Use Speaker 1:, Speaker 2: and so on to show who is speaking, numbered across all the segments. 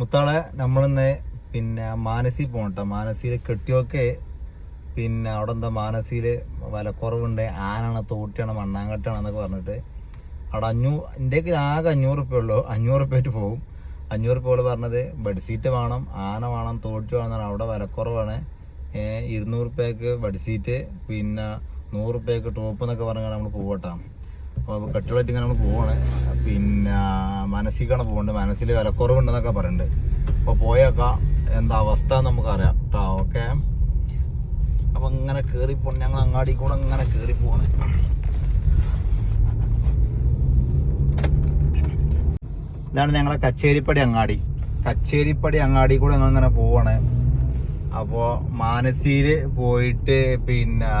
Speaker 1: മുത്താളെ നമ്മളിന്ന് പിന്നെ മാനസി പോകട്ടോ മാനസിയിൽ കെട്ടിയൊക്കെ പിന്നെ അവിടെ എന്താ മാനസിയിൽ വിലക്കുറവുണ്ട്. ആനാണ് തോട്ടിയാണ് മണ്ണാങ്കട്ടാണ് എന്നൊക്കെ പറഞ്ഞിട്ട്. അവിടെ അഞ്ഞൂ എന്റെ ആകെ അഞ്ഞൂറ് റുപ്യ ഉള്ളൂ. അഞ്ഞൂറ് റുപ്യ ആയിട്ട് പോകും അഞ്ഞൂറ് റുപ്യകൾ പറഞ്ഞത് ബെഡ്ഷീറ്റ് വേണം ആന വേണം തോട്ടി വേണം അവിടെ വിലക്കുറവാണ്. ഇരുന്നൂറ് റുപ്യക്ക് ബെഡ്ഷീറ്റ് പിന്നെ നൂറ് റുപ്യക്ക് ടോപ്പ് എന്നൊക്കെ പറഞ്ഞാൽ നമ്മൾ പോകട്ടോ അപ്പോൾ കെട്ടുകളായിട്ട് ഇങ്ങനെ നമ്മൾ പോവാണ്. പിന്നെ മനസ്സിലേക്കാണ് പോകുന്നത് മനസ്സിൽ വിലക്കുറവുണ്ടെന്നൊക്കെ പറയുന്നുണ്ട് അപ്പോൾ പോയേക്കാം. എന്താ അവസ്ഥ നമുക്കറിയാം കേട്ടോ ഓക്കെ. അപ്പം ഇങ്ങനെ കയറിപ്പോണ് ഞങ്ങൾ അങ്ങാടി കൂടെ ഇങ്ങനെ കയറിപ്പോണ് ഇതാണ് ഞങ്ങളെ കച്ചേരിപ്പടി അങ്ങാടി. കച്ചേരിപ്പടി അങ്ങാടി കൂടെ ഞങ്ങൾ ഇങ്ങനെ പോവാണ്. അപ്പോൾ മാനസിയിൽ പോയിട്ട് പിന്നെ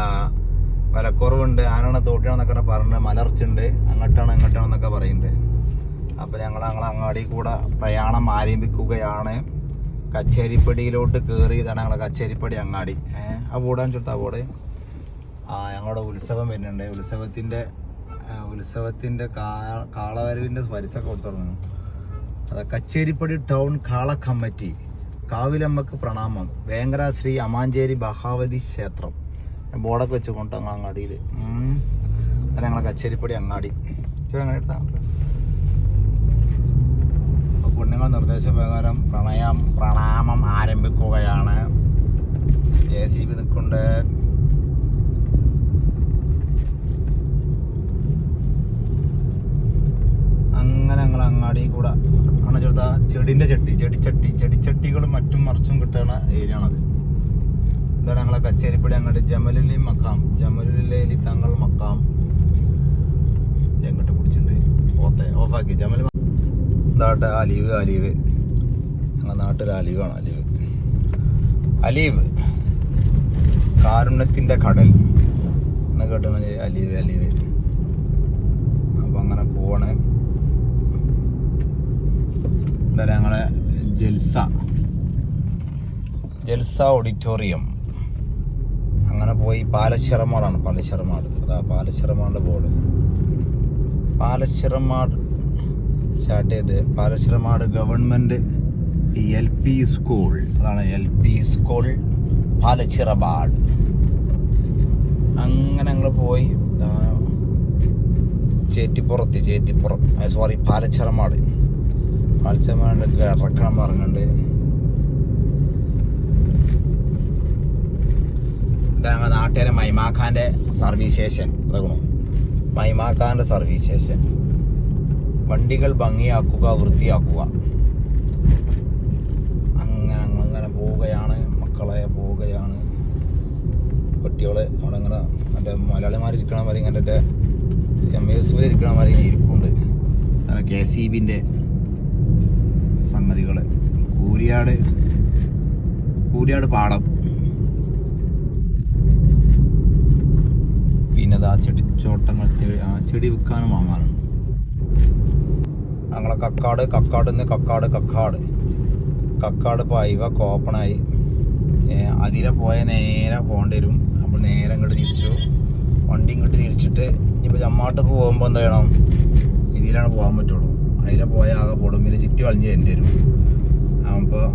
Speaker 1: വിലക്കുറവുണ്ട്. ആനാണ് തോട്ടിയാണെന്നൊക്കെ പറഞ്ഞിട്ട് മലർച്ചുണ്ട് അങ്ങോട്ടാണ് ഇങ്ങോട്ടാണെന്നൊക്കെ പറയുന്നുണ്ട്. അപ്പോൾ ഞങ്ങൾ ഞങ്ങൾ അങ്ങാടി കൂടെ പ്രയാണം ആരംഭിക്കുകയാണ്. കച്ചേരിപ്പടിയിലോട്ട് കയറി ഇതാണ് ഞങ്ങളെ കച്ചേരിപ്പടി അങ്ങാടി. ആ ബോർഡാണ് ചുട്ടാ ബോർഡ് ആ ഞങ്ങളുടെ ഉത്സവം വരുന്നുണ്ട്. ഉത്സവത്തിന്റെ ഉത്സവത്തിന്റെ കാളവരവിന്റെ പരിസൊക്കെ കൊടുത്തു അതാ കച്ചേരിപ്പടി ടൗൺ കാള കമ്മിറ്റി. കാവിലമ്മക്ക് പ്രണാമം. വേങ്കര ശ്രീ അമാഞ്ചേരി ബഹാവതി ക്ഷേത്രം. ബോർഡൊക്കെ വെച്ച് കൊണ്ട് അങ്ങ് അങ്ങാടിയിൽ അല്ല ഞങ്ങളെ കച്ചേരിപ്പടി അങ്ങാടി. അങ്ങനെ എടുത്താൽ അപ്പോൾ പുണ്യങ്ങൾ നിർദ്ദേശപ്രകാരം പ്രണയം പ്രണാമം ആരംഭിക്കുകയാണ്. എ സി ബി നിൽക്കുന്നുണ്ട് അങ്ങനെ ഞങ്ങൾ അങ്ങാടി കൂടെ ആണ് ചെറുതാ. ചെടിന്റെ ചട്ടി ചെടിച്ചട്ടി ചെടിച്ചട്ടികളും മറ്റും മറിച്ചും കിട്ടുന്ന ഏരിയ ആണത് ഇതാണ് ഞങ്ങളെ കച്ചേരിപ്പടി അങ്ങോട്ട് ജമലുലി മക്കാം ജമലുലി തങ്ങൾ മക്കാം എങ്ങോട്ട് പിടിച്ചിട്ടുണ്ട്. ഓത്തെ ഓഫാക്കി. ജമൽ ഇതാട്ടെ അലീവ് അലീവ്. ഞങ്ങളെ നാട്ടിൽ അലീവാണ് അലീവ്. അലീവ്. കാരുണ്യത്തിന്റെ കടൽ. എന്ന് കേട്ടുന്ന അലീവ് അലീവ്. അപ്പം അങ്ങനെ പോവാണ് എന്താ ഞങ്ങളെ ജൽസ. ജൽസ ഓഡിറ്റോറിയം. അങ്ങനെ പോയി പാലശ്ശിറമാടാണ് പാലശ്ശിറമാട് അതാ പാലശ്ശിറമാടിന്റെ ബോർഡ്. പാലശ്ശിറമാട് സ്റ്റാർട്ട് ചെയ്ത് Palachiramad government L P school. അതാണ് എൽ പി സ്കൂൾ പാലച്ചിറപാട് അങ്ങനെ ഞങ്ങൾ പോയി. ചേറ്റിപ്പുറത്ത് ചേറ്റിപ്പുറം. സോറി പാലച്ചിറമാട് പാലച്ചിറമാട് ഇറക്കണം പറഞ്ഞുകൊണ്ട് ഞങ്ങളുടെ നാട്ടുകാരെ മൈമാഖാന്റെ സർവീസ് സ്റ്റേഷൻ മൈമാഖാന്റെ സർവീസ് സ്റ്റേഷൻ വണ്ടികൾ ഭംഗിയാക്കുക വൃത്തിയാക്കുക. അങ്ങനെ അങ്ങനെ പോവുകയാണ്. മക്കളെ പോവുകയാണ്. കുട്ടികളെ അവിടെ ഇങ്ങനെ മറ്റേ മലയാളിമാർ ഇരിക്കണ മാതിരി ഇങ്ങനെ എം എസ് ഇരിക്കണ മാതിരി ഇരിക്കുന്നുണ്ട് അങ്ങനെ കെ സി ബിന്റെ സംഗതികൾ കൂരിയാട് കൂരിയാട് പാടം. പിന്നെ അത് ആ ചെടിച്ചോട്ടങ്ങൾ ചോട്ടങ്ങൾ ആ ചെടി വിൽക്കാനും വാങ്ങാനും ഞങ്ങളെ കക്കാട് കക്കാട് നിന്ന് കക്കാട് കക്കാട്. കക്കാട് ഇപ്പോൾ അയവ കോപ്പണായി. അതിലെ പോയ നേരെ പോകേണ്ടി വരും. അപ്പോൾ നേരെ ഇങ്ങോട്ട് തിരിച്ചു. വണ്ടി ഇങ്ങോട്ട് തിരിച്ചിട്ട് ഇനിയിപ്പോൾ ചമ്മാട്ടൊക്കെ പോകുമ്പോൾ എന്താ ചെയ്യണം? ഇതിലാണ് പോകാൻ പറ്റുള്ളൂ. അതിലെ പോയ ആകെ പൊടുമ്പിൽ ചുറ്റി വളഞ്ഞ് തരേണ്ടി വരും. അപ്പോൾ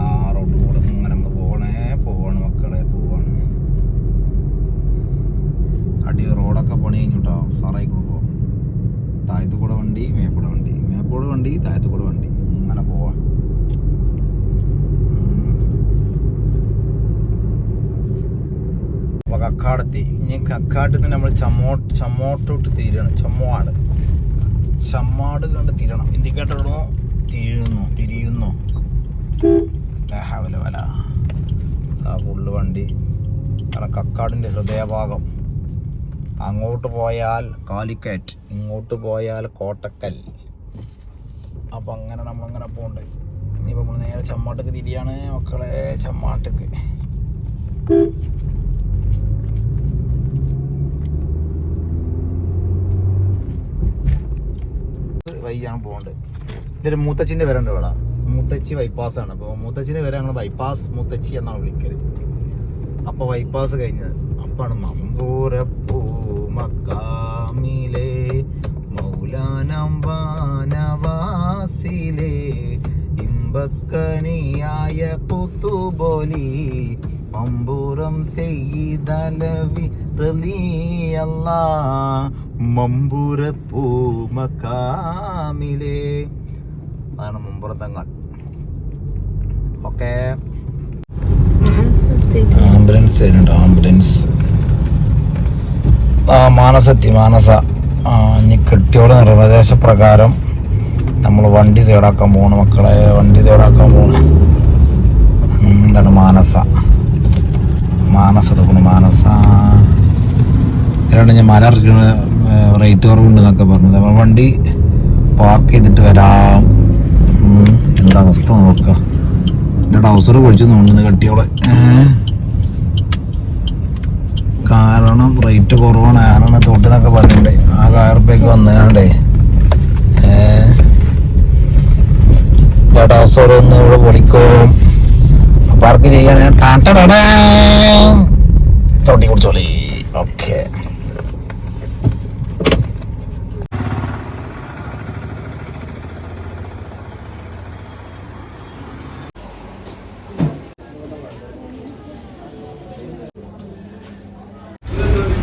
Speaker 1: ആ റോഡ് കൂടെ ഇങ്ങനെ നമ്മൾ പോകണേ പോവാണ് മക്കളെ പോവാണ് അടി റോഡൊക്കെ പണി കഴിഞ്ഞിട്ടോ സാറായി കൊടുക്കും താഴത്ത് കൂടെ വണ്ടി മേപ്പോടെ വണ്ടി മേപ്പോട് വണ്ടി താഴത്ത് കൂടെ വണ്ടി അങ്ങനെ പോവാൻ അപ്പോൾ കക്കാടെത്തി ഇനി കക്കാട്ടിൽ നിന്ന് നമ്മൾ ചമ്മോട്ട് ചമ്മോട്ടോട്ട് തീരണം. ചമ്മാട് ചമ്മാട് കണ്ട് തീരണം. എന്തി കേട്ടോ തിരിയുന്നു. തിരിയുന്നു രാവിലെ വല. ആ ഫുള്ള് വണ്ടി. കാരണം കക്കാടിന്റെ ഹൃദയഭാഗം. അങ്ങോട്ട് പോയാൽ കാലിക്കറ്റ്. ഇങ്ങോട്ട് പോയാൽ കോട്ടക്കൽ. അപ്പം അങ്ങനെ നമ്മളങ്ങനെ പോകണ്ട് ഇനിയിപ്പോൾ നമ്മൾ നേരെ ചമ്മാട്ടക്ക് തിരിയാണ് മക്കളെ. ചമ്മാട്ടക്ക് വൈകാണ് പോകേണ്ടത് ഇതിന്റെ ഒരു മൂത്തച്ഛന്റെ വരണ്ട് ഇവിടെ മൂത്തച്ചി ബൈപ്പാസ് ആണ്. അപ്പോൾ മൂത്തച്ഛന്റെ വരെ ഞങ്ങൾ ബൈപ്പാസ് മൂത്തച്ചി എന്നാണ് വിളിക്കൽ അപ്പോൾ ബൈപ്പാസ് കഴിഞ്ഞത് അപ്പാണ് മമ്പൂരപ്പൂ മക്കാമിലെ മൗലാനംബാനവാസിലെ ഇമ്പക്കനിയായ കുത്തുബോലി മമ്പൂറം ചെയ്തലവി റലിയല്ല മമ്പൂര പൂമക്കാമിലെ അതാണ് മുമ്പുറത്തങ്ങൾ. ഓക്കെ. ആംബുലൻസ് വരുന്നുണ്ട് ആംബുലൻസ്. ആ മാനസത്തി മാനസ. ഇനി കെട്ടിയോടെ നിർദ്ദേശപ്രകാരം നമ്മൾ വണ്ടി തേടാക്കാൻ പോണ് മക്കളെ വണ്ടി തേടാക്കാൻ പോണ്. എന്താണ് മാനസ? മാനസ തോന്നുന്നു മാനസ. ഇതിലാണ് ഞാൻ മല ഇറക്കുന്ന റേറ്റ് കുറവുണ്ട് എന്നൊക്കെ പറഞ്ഞത്. അപ്പം വണ്ടി പാർക്ക് ചെയ്തിട്ട് വരാം. എന്താ അവസ്ഥ നോക്കുക എന്റെ ഡൗസർ പൊളിച്ചു തോന്നുന്നു കെട്ടിയോളെ. കാരണം റേറ്റ് കുറവാണ്. ഞാനാണ് തൊട്ടെന്നൊക്കെ പറഞ്ഞിട്ടുണ്ടേ ആ കാറുപ്പേക്ക് വന്നുകാണ്ടേ ട്രൗസർ ഒന്ന് ഇവിടെ പൊളിക്കോളും പാർക്ക് ചെയ്യാൻ തൊട്ടി കുടിച്ചോളി ഓക്കെ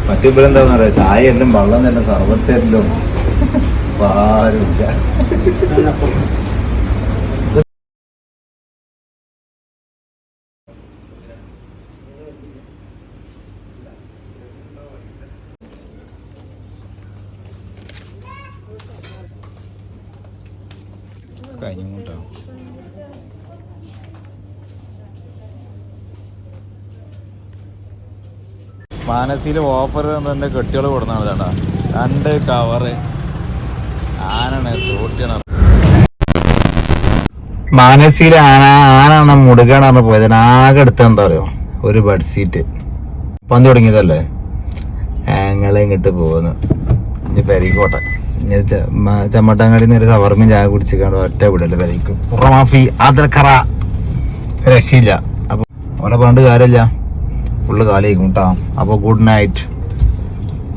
Speaker 1: മറ്റിപ്പോഴെന്താന്ന് പറയാ ചായ എല്ലാം വെള്ളം തന്നെ സർവത്തെല്ലാം ആരുമില്ല കഴിഞ്ഞു മാനസിയിൽ ഓഫർ എന്റെ കെട്ടികൾ കൊടുത്താണ് ചേട്ടാ. രണ്ട് കവറ് ആനാണ് തോട്ടിയാണ് മാനസിയിൽ ആന ആനാണ് മുടുകാണ് പോയത്. ആകെ എടുത്ത എന്താ പറയുക ഒരു ബഡ് സീറ്റ് പന്ത് തുടങ്ങിയതല്ലേ? ഞങ്ങളെ ഇങ്ങോട്ട് പോകുന്നു ഇനി പെരീക്കോട്ടെ. ചമ്മട്ടാങ്ങാടി ഒരു സവർമ്മ ചായ കുടിച്ചിട്ട് ഒറ്റ വിടല്ലേ പെരിക്കും. മാഫി അതിൽക്കറ രക്ഷയില്ല. അപ്പൊ ഓലെ പറഞ്ഞിട്ട് കാര്യമില്ല. ഫുള്ള് കാലേ കേട്ടോ അപ്പോൾ ഗുഡ് നൈറ്റ്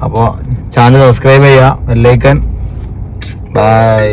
Speaker 1: അപ്പോൾ ചാനൽ സബ്സ്ക്രൈബ് ചെയ്യുക ബെല്ലൈക്കൻ ബൈ